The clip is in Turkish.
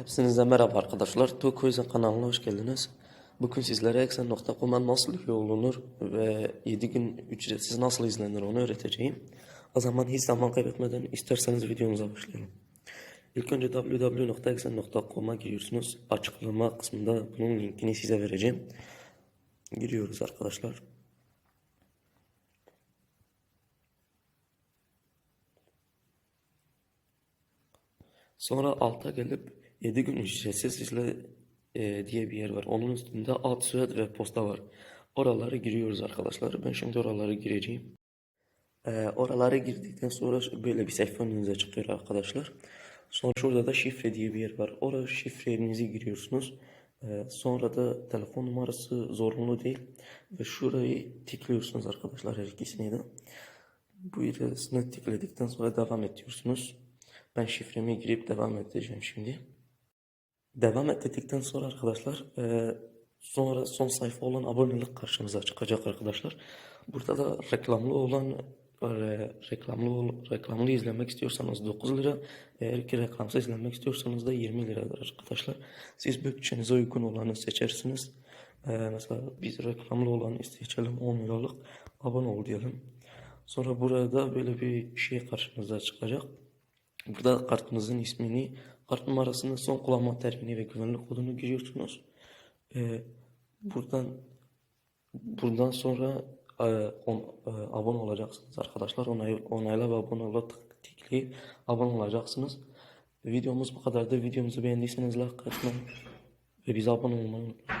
Hepinize merhaba arkadaşlar. Tokoiz'in kanalına hoş geldiniz. Bugün sizlere Eksen.com'a nasıl üye ve 7 gün ücretsiz nasıl izlenir onu öğreteceğim. O zaman hiç zaman kaybetmeden isterseniz videomuza başlayalım. İlk önce www.eksen.com'a giriyorsunuz. Açıklama kısmında bunun linkini size vereceğim. Giriyoruz arkadaşlar. Sonra alta gelip 7 gün ücretsiz izle e, diye bir yer var. Onun üstünde ad, soyad ve posta var. Oraları giriyoruz arkadaşlar. Ben şimdi oraları gireceğim. E, oralara girdikten sonra böyle bir sayfa önünüze çıkıyor arkadaşlar. Sonra şurada da şifre diye bir yer var. Oraya şifrenizi giriyorsunuz. E, sonra da telefon numarası zorunlu değil. Ve şurayı tıklıyorsunuz arkadaşlar her ikisini de. Bu ilerisine tıkladıktan sonra devam ediyorsunuz. Ben şifremi girip devam edeceğim şimdi. Devam et dedikten sonra arkadaşlar e, sonra son sayfa olan abonelik karşınıza çıkacak arkadaşlar. Burada da reklamlı olan e, reklamlı reklamlı izlemek istiyorsanız 9 lira eğer ki reklamsız izlemek istiyorsanız da 20 liradır arkadaşlar. Siz bütçenize uygun olanı seçersiniz. E, mesela biz reklamlı olanı seçelim 10 liralık abone ol diyelim. Sonra burada böyle bir şey karşınıza çıkacak. Burada kartınızın ismini, kart numarasını, son kullanma tarihini ve güvenlik kodunu giriyorsunuz. Ee, buradan buradan sonra e, on- e, abone olacaksınız arkadaşlar. Onay, onayla ve abone ola tık- tıklayıp abone olacaksınız. Videomuz bu kadardı. Videomuzu beğendiyseniz like atmayı ve bize abone olmayı unutmayın.